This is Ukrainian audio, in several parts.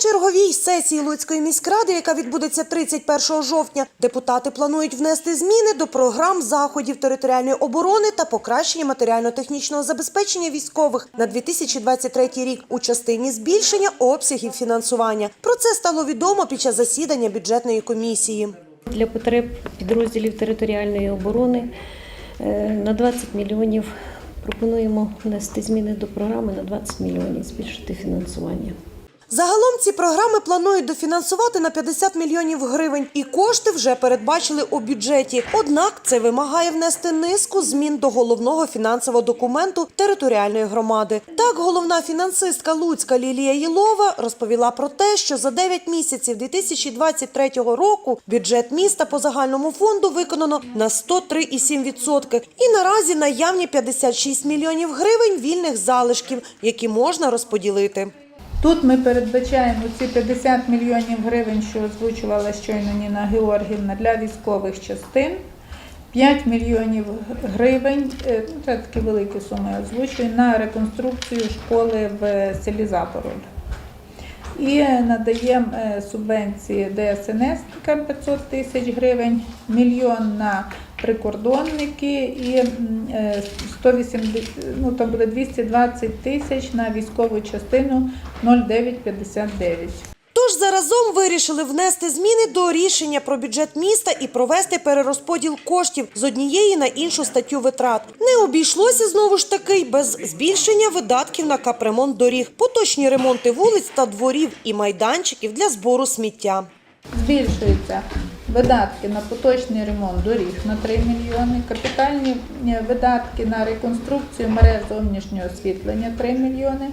Черговій сесії Луцької міськради, яка відбудеться 31 жовтня, депутати планують внести зміни до програм заходів територіальної оборони та покращення матеріально-технічного забезпечення військових на 2023 рік у частині збільшення обсягів фінансування. Про це стало відомо під час засідання бюджетної комісії. Для потреб підрозділів територіальної оборони е, на 20 мільйонів пропонуємо внести зміни до програми на 20 мільйонів, збільшити фінансування. Загалом ці програми планують дофінансувати на 50 мільйонів гривень, і кошти вже передбачили у бюджеті. Однак це вимагає внести низку змін до головного фінансового документу територіальної громади. Так, головна фінансистка Луцька Лілія Єлова розповіла про те, що за 9 місяців 2023 року бюджет міста по загальному фонду виконано на 103,7%. І наразі наявні 56 мільйонів гривень вільних залишків, які можна розподілити. Тут ми передбачаємо ці 50 мільйонів гривень, що озвучувала щойно Ніна Георгівна для військових частин. 5 мільйонів гривень, е, ну, це такі великі суми озвучую, на реконструкцію школи в селі Запороль. І надаємо е, субвенції ДСНС 500 тисяч гривень, мільйон на прикордонники і м, е, 180, ну, там буде 220 тисяч на військову частину 0959. Тож заразом вирішили внести зміни до рішення про бюджет міста і провести перерозподіл коштів з однієї на іншу статтю витрат. Не обійшлося знову ж таки й без збільшення видатків на капремонт доріг, поточні ремонти вулиць та дворів і майданчиків для збору сміття. Збільшуються видатки на поточний ремонт доріг на 3 мільйони, капітальні е, видатки на реконструкцію мереж зовнішнього освітлення 3 мільйони,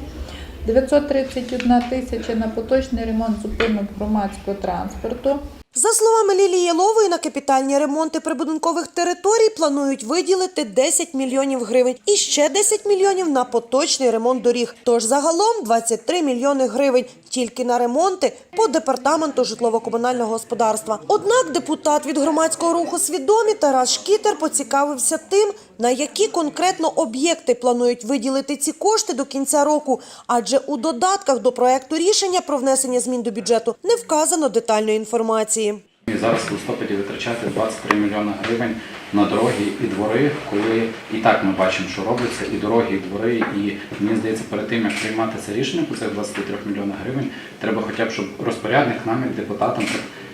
931 тисяча на поточний ремонт зупинок громадського транспорту. За словами Лілії Єлової, на капітальні ремонти прибудинкових територій планують виділити 10 мільйонів гривень і ще 10 мільйонів на поточний ремонт доріг. Тож загалом 23 мільйони гривень тільки на ремонти по департаменту житлово-комунального господарства. Однак депутат від громадського руху свідомі Тарас Шкітер поцікавився тим, на які конкретно об'єкти планують виділити ці кошти до кінця року, адже у додатках до проекту рішення про внесення змін до бюджету не вказано детальної інформації. Зараз в листопаді витрачати 23 мільйони гривень на дороги і двори, коли і так ми бачимо, що робиться, і дороги, і двори. І мені здається, перед тим як приймати це рішення по цих 23 мільйонах гривень, треба хоча б, щоб розпорядник нам, як депутатам,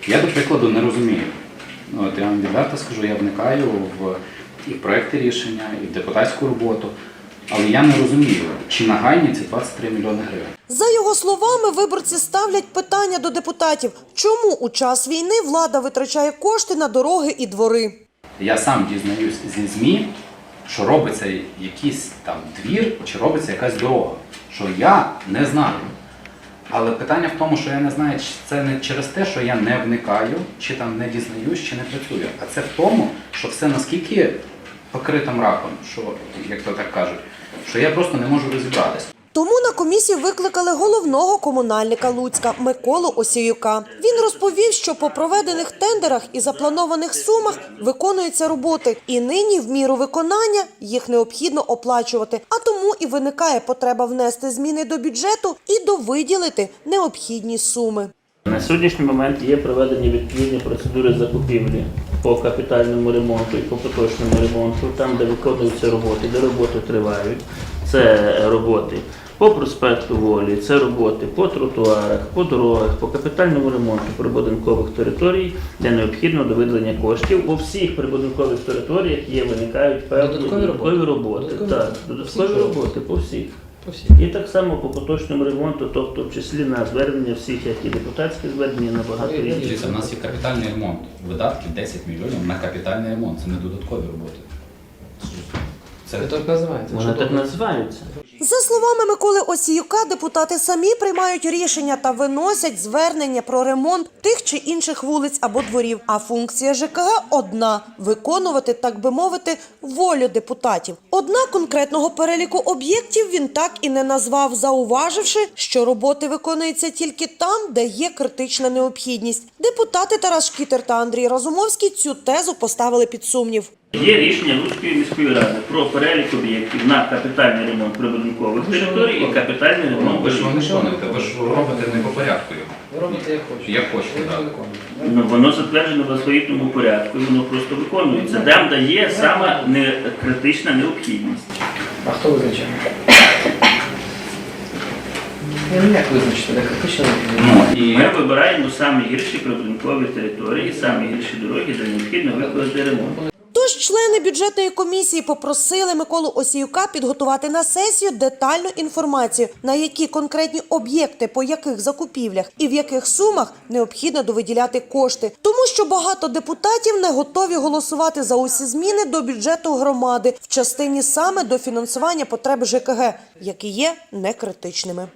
я до прикладу не розумію. От я вам відверто скажу, я вникаю в і проекти рішення, і в депутатську роботу. Але я не розумію, чи нагайні ці 23 мільйони гривень. За його словами, виборці ставлять питання до депутатів, чому у час війни влада витрачає кошти на дороги і двори. Я сам дізнаюсь зі ЗМІ, що робиться якийсь там двір чи робиться якась дорога, що я не знаю. Але питання в тому, що я не знаю, чи це не через те, що я не вникаю, чи там не дізнаюсь, чи не працюю. А це в тому, що все наскільки покрито мраком, що, як то так кажуть, що я просто не можу розібратися. Тому на комісію викликали головного комунальника Луцька Миколу Осіюка. Він розповів, що по проведених тендерах і запланованих сумах виконуються роботи, і нині в міру виконання їх необхідно оплачувати. А тому і виникає потреба внести зміни до бюджету і довиділити необхідні суми. На сьогоднішній момент є проведені відповідні процедури закупівлі по капітальному ремонту і по поточному ремонту, там, де виконуються роботи, де роботи тривають. Це роботи по проспекту Волі, це роботи по тротуарах, по дорогах, по капітальному ремонту прибудинкових територій, де необхідно до виділення коштів. У всіх прибудинкових територіях є виникають певні Додаткові додаткові роботи. Додаткові Так, додаткові Всіх роботи по всіх. І так само по поточному ремонту, тобто в числі на звернення всіх, як і депутатські звернення, на багато інших. Дивіться, у нас є капітальний ремонт. Видатки 10 мільйонів на капітальний ремонт. Це не додаткові роботи. Це так називається. Вони так називаються. За словами Миколи Осіюка, депутати самі приймають рішення та виносять звернення про ремонт тих чи інших вулиць або дворів. А функція ЖКГ одна виконувати, так би мовити, волю депутатів. Однак конкретного переліку об'єктів він так і не назвав, зауваживши, що роботи виконуються тільки там, де є критична необхідність. Депутати Тарас Шкітер та Андрій Разумовський цю тезу поставили під сумнів. Є рішення Луцької міської ради про перелік об'єктів на капітальний ремонт прибудинкових територій і капітальний ремонт Ви ж не виконуєте, ви ж робите не по порядку його. Ви робите як хочете. Як хочете, так. Ну, воно затверджено в алфавітному порядку, і воно просто виконується. Там, де є сама не критична необхідність. А хто визначає? Ну як визначити, де критично? Ну, і Ми вибираємо самі гірші прибудинкові території, самі гірші дороги, де необхідно виконати ремонт. Члени бюджетної комісії попросили Миколу Осіюка підготувати на сесію детальну інформацію, на які конкретні об'єкти, по яких закупівлях і в яких сумах необхідно довиділяти кошти, тому що багато депутатів не готові голосувати за усі зміни до бюджету громади в частині саме до фінансування потреб ЖКГ, які є некритичними.